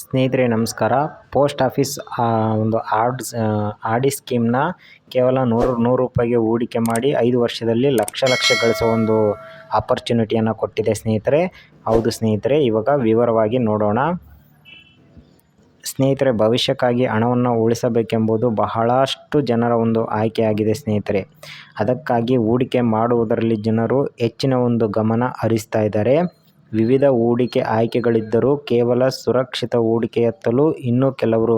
ಸ್ನೇಹಿತರೆ, ನಮಸ್ಕಾರ. Post office ಒಂದು ಆರ್ಡ್ ಆರ್ ಸ್ಕೀಮ್ನ ಕೇವಲ ನೂರು ನೂರು ರೂಪಾಯಿಗೆ ಹೂಡಿಕೆ ಮಾಡಿ ಐದು ವರ್ಷದಲ್ಲಿ ಲಕ್ಷ ಲಕ್ಷ ಗಳಿಸೋ ಒಂದು ಆಪರ್ಚುನಿಟಿಯನ್ನು ಕೊಟ್ಟಿದೆ ಸ್ನೇಹಿತರೆ. ಹೌದು ಸ್ನೇಹಿತರೆ, ಇವಾಗ ವಿವರವಾಗಿ ನೋಡೋಣ. ಸ್ನೇಹಿತರೆ, ಭವಿಷ್ಯಕ್ಕಾಗಿ ಹಣವನ್ನು ಉಳಿಸಬೇಕೆಂಬುದು ಬಹಳಷ್ಟು ಜನರ ಒಂದು ಆಯ್ಕೆಯಾಗಿದೆ ಸ್ನೇಹಿತರೆ. ಅದಕ್ಕಾಗಿ ಹೂಡಿಕೆ ಮಾಡುವುದರಲ್ಲಿ ಜನರು ಹೆಚ್ಚಿನ ಒಂದು ಗಮನ ಹರಿಸ್ತಾ ಇದ್ದಾರೆ. ವಿವಿಧ ಹೂಡಿಕೆ ಆಯ್ಕೆಗಳಿದ್ದರೂ ಕೇವಲ ಸುರಕ್ಷಿತ ಹೂಡಿಕೆಯತ್ತಲೂ ಇನ್ನೂ ಕೆಲವರು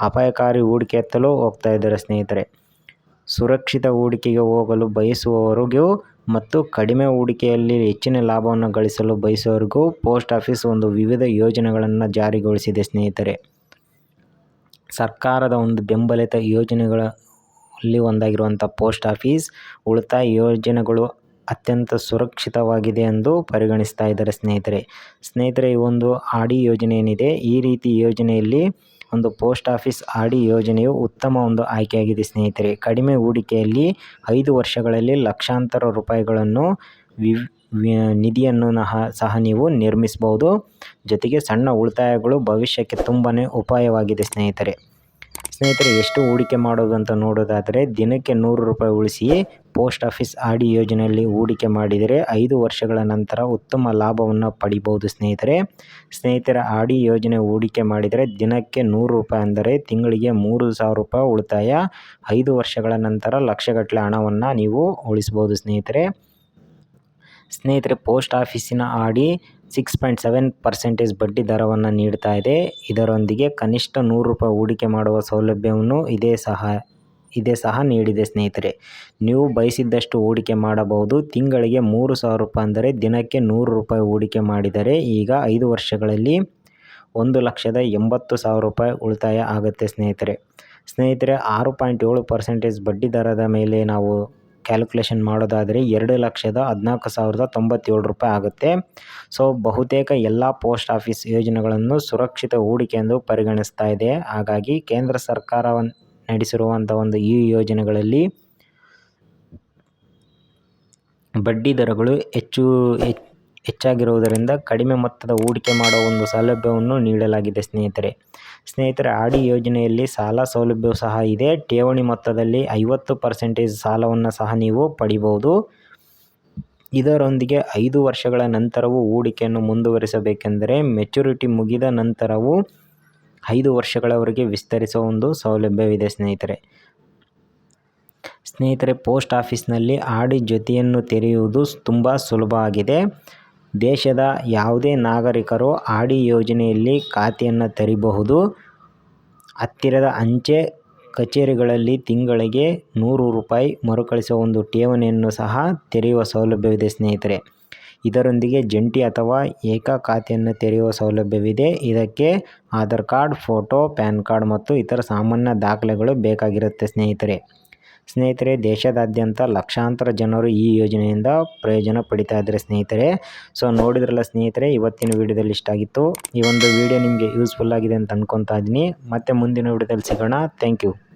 ಅಪಾಯಕಾರಿ ಹೂಡಿಕೆಯತ್ತಲೂ ಹೋಗ್ತಾ ಇದ್ದಾರೆ ಸ್ನೇಹಿತರೆ. ಸುರಕ್ಷಿತ ಹೂಡಿಕೆಗೆ ಹೋಗಲು ಬಯಸುವವರಿಗೂ ಮತ್ತು ಕಡಿಮೆ ಹೂಡಿಕೆಯಲ್ಲಿ ಹೆಚ್ಚಿನ ಲಾಭವನ್ನು ಗಳಿಸಲು ಬಯಸುವವರಿಗೂ ಪೋಸ್ಟ್ ಆಫೀಸ್ ಒಂದು ವಿವಿಧ ಯೋಜನೆಗಳನ್ನು ಜಾರಿಗೊಳಿಸಿದೆ ಸ್ನೇಹಿತರೆ. ಸರ್ಕಾರದ ಒಂದು ಬೆಂಬಲಿತ ಯೋಜನೆಗಳಲ್ಲಿ ಒಂದಾಗಿರುವಂಥ ಪೋಸ್ಟ್ ಆಫೀಸ್ ಉಳಿತಾಯ ಯೋಜನೆಗಳು ಅತ್ಯಂತ ಸುರಕ್ಷಿತವಾಗಿದೆ ಎಂದು ಪರಿಗಣಿಸ್ತಾ ಇದ್ದಾರೆ ಸ್ನೇಹಿತರೆ. ಸ್ನೇಹಿತರೆ, ಈ ಒಂದು ಆಡಿ ಯೋಜನೆ ಏನಿದೆ, ಈ ರೀತಿ ಯೋಜನೆಯಲ್ಲಿ ಒಂದು ಪೋಸ್ಟ್ ಆಫೀಸ್ ಆಡಿ ಯೋಜನೆಯು ಉತ್ತಮ ಒಂದು ಆಯ್ಕೆಯಾಗಿದೆ ಸ್ನೇಹಿತರೆ. ಕಡಿಮೆ ಹೂಡಿಕೆಯಲ್ಲಿ ಐದು ವರ್ಷಗಳಲ್ಲಿ ಲಕ್ಷಾಂತರ ರೂಪಾಯಿಗಳನ್ನು ವಿ ನಿಧಿಯನ್ನು ಸಹ ನೀವು ನಿರ್ಮಿಸಬಹುದು. ಜೊತೆಗೆ ಸಣ್ಣ ಉಳಿತಾಯಗಳು ಭವಿಷ್ಯಕ್ಕೆ ತುಂಬಾ ಉಪಾಯವಾಗಿದೆ ಸ್ನೇಹಿತರೆ. ಸ್ನೇಹಿತರೆ, ಎಷ್ಟು ಹೂಡಿಕೆ ಮಾಡೋದು ಅಂತ ನೋಡೋದಾದರೆ ದಿನಕ್ಕೆ ನೂರು ರೂಪಾಯಿ ಉಳಿಸಿ ಪೋಸ್ಟ್ ಆಫೀಸ್ ಆರ್.ಡಿ ಯೋಜನೆಯಲ್ಲಿ ಹೂಡಿಕೆ ಮಾಡಿದರೆ ಐದು ವರ್ಷಗಳ ನಂತರ ಉತ್ತಮ ಲಾಭವನ್ನು ಪಡಿಬೋದು ಸ್ನೇಹಿತರೆ, ಸ್ನೇಹಿತರ ಆರ್.ಡಿ ಯೋಜನೆ ಹೂಡಿಕೆ ಮಾಡಿದರೆ ದಿನಕ್ಕೆ ನೂರು ರೂಪಾಯಿ ಅಂದರೆ ತಿಂಗಳಿಗೆ ಮೂರು ಸಾವಿರ ರೂಪಾಯಿ ಉಳಿತಾಯ. ಐದು ವರ್ಷಗಳ ನಂತರ ಲಕ್ಷಗಟ್ಟಲೆ ಹಣವನ್ನು ನೀವು ಉಳಿಸ್ಬೋದು ಸ್ನೇಹಿತರೆ ಸ್ನೇಹಿತರೆ, ಪೋಸ್ಟ್ ಆಫೀಸಿನ ಆಡಿ ಸಿಕ್ಸ್ ಪಾಯಿಂಟ್ ಸೆವೆನ್ ಪರ್ಸೆಂಟೇಜ್ ಬಡ್ಡಿ ದರವನ್ನು ನೀಡ್ತಾ ಇದೆ. ಇದರೊಂದಿಗೆ ಕನಿಷ್ಠ ನೂರು ರೂಪಾಯಿ ಹೂಡಿಕೆ ಮಾಡುವ ಸೌಲಭ್ಯವನ್ನು ಇದೇ ಸಹ ಇದೇ ಸಹ ನೀಡಿದೆ ಸ್ನೇಹಿತರೆ. ನೀವು ಬಯಸಿದ್ದಷ್ಟು ಹೂಡಿಕೆ ಮಾಡಬಹುದು. ತಿಂಗಳಿಗೆ ಮೂರು ಸಾವಿರ ರೂಪಾಯಿ ಅಂದರೆ ದಿನಕ್ಕೆ ನೂರು ರೂಪಾಯಿ ಹೂಡಿಕೆ ಮಾಡಿದರೆ ಈಗ ಐದು ವರ್ಷಗಳಲ್ಲಿ ಒಂದು ಲಕ್ಷದ ಎಂಬತ್ತು ಸಾವಿರ ರೂಪಾಯಿ ಉಳಿತಾಯ ಆಗುತ್ತೆ ಸ್ನೇಹಿತರೆ. ಸ್ನೇಹಿತರೆ, ಆರು ಪಾಯಿಂಟ್ ಏಳು ಪರ್ಸೆಂಟೇಜ್ ಬಡ್ಡಿ ದರದ ಮೇಲೆ ನಾವು ಕ್ಯಾಲ್ಕುಲೇಷನ್ ಮಾಡೋದಾದರೆ ಎರಡು ಲಕ್ಷದ ಹದಿನಾಲ್ಕು ಸಾವಿರದ ತೊಂಬತ್ತೇಳು ರೂಪಾಯಿ ಆಗುತ್ತೆ. ಸೊ, ಬಹುತೇಕ ಎಲ್ಲ ಪೋಸ್ಟ್ ಆಫೀಸ್ ಯೋಜನೆಗಳನ್ನು ಸುರಕ್ಷಿತ ಹೂಡಿಕೆ ಎಂದು ಪರಿಗಣಿಸ್ತಾ ಇದೆ. ಹಾಗಾಗಿ ಕೇಂದ್ರ ಸರ್ಕಾರವನ್ನು ನಡೆಸಿರುವಂಥ ಒಂದು ಈ ಯೋಜನೆಗಳಲ್ಲಿ ಬಡ್ಡಿ ದರಗಳು ಹೆಚ್ಚು ಹೆಚ್ಚಾಗಿರುವುದರಿಂದ ಕಡಿಮೆ ಮೊತ್ತದ ಹೂಡಿಕೆ ಮಾಡುವ ಒಂದು ಸೌಲಭ್ಯವನ್ನು ನೀಡಲಾಗಿದೆ ಸ್ನೇಹಿತರೆ. ಸ್ನೇಹಿತರೆ, ಆಡಿ ಯೋಜನೆಯಲ್ಲಿ ಸಾಲ ಸೌಲಭ್ಯವೂ ಸಹ ಇದೆ. ಠೇವಣಿ ಮೊತ್ತದಲ್ಲಿ ಐವತ್ತು ಪರ್ಸೆಂಟೇಜ್ ಸಾಲವನ್ನು ಸಹ ನೀವು ಪಡಿಬೋದು ಇದರೊಂದಿಗೆ ಐದು ವರ್ಷಗಳ ನಂತರವೂ ಹೂಡಿಕೆಯನ್ನು ಮುಂದುವರಿಸಬೇಕೆಂದರೆ ಮೆಚುರಿಟಿ ಮುಗಿದ ನಂತರವೂ ಐದು ವರ್ಷಗಳವರೆಗೆ ವಿಸ್ತರಿಸುವ ಒಂದು ಸೌಲಭ್ಯವಿದೆ, ಸ್ನೇಹಿತರೆ. ಸ್ನೇಹಿತರೆ, ಪೋಸ್ಟ್ ಆಫೀಸ್ನಲ್ಲಿ ಆಡಿ ಜೊತೆಯನ್ನು ತೆರೆಯುವುದು ತುಂಬ ಸುಲಭ ಆಗಿದೆ. ದೇಶದ ಯಾವುದೇ ನಾಗರಿಕರು ಆಡಿ ಯೋಜನೆಯಲ್ಲಿ ಖಾತೆಯನ್ನು ತೆರೆಯಬಹುದು ಹತ್ತಿರದ ಅಂಚೆ ಕಚೇರಿಗಳಲ್ಲಿ ತಿಂಗಳಿಗೆ ನೂರು ರೂಪಾಯಿ ಮರುಕಳಿಸುವ ಒಂದು ಠೇವಣಿಯನ್ನು ಸಹ ತೆರೆಯುವ ಸೌಲಭ್ಯವಿದೆ, ಸ್ನೇಹಿತರೆ. ಇದರೊಂದಿಗೆ ಜಂಟಿ ಅಥವಾ ಏಕ ಖಾತೆಯನ್ನು ತೆರೆಯುವ ಸೌಲಭ್ಯವಿದೆ. ಇದಕ್ಕೆ Aadhaar card, photo, PAN card ಮತ್ತು ಇತರ ಸಾಮಾನ್ಯ ದಾಖಲೆಗಳು ಬೇಕಾಗಿರುತ್ತೆ ಸ್ನೇಹಿತರೆ. ಸ್ನೇಹಿತರೆ, ದೇಶದಾದ್ಯಂತ ಲಕ್ಷಾಂತರ ಜನರು ಈ ಯೋಜನೆಯಿಂದ ಪ್ರಯೋಜನ ಪಡಿತಾ ಇದ್ದಾರೆ ಸ್ನೇಹಿತರೆ. ಸೊ, ನೋಡಿದ್ರಲ್ಲ ಸ್ನೇಹಿತರೆ, ಇವತ್ತಿನ ವಿಡಿಯೋದಲ್ಲಿ ಇಷ್ಟ ಆಗಿತ್ತು. ಈ ಒಂದು ವಿಡಿಯೋ ನಿಮಗೆ ಯೂಸ್ಫುಲ್ ಆಗಿದೆ ಅಂತ ಅಂದ್ಕೊತಾ ಇದ್ದೀನಿ. ಮತ್ತೆ ಮುಂದಿನ ವಿಡಿಯೋದಲ್ಲಿ ಸಿಗೋಣ. Thank you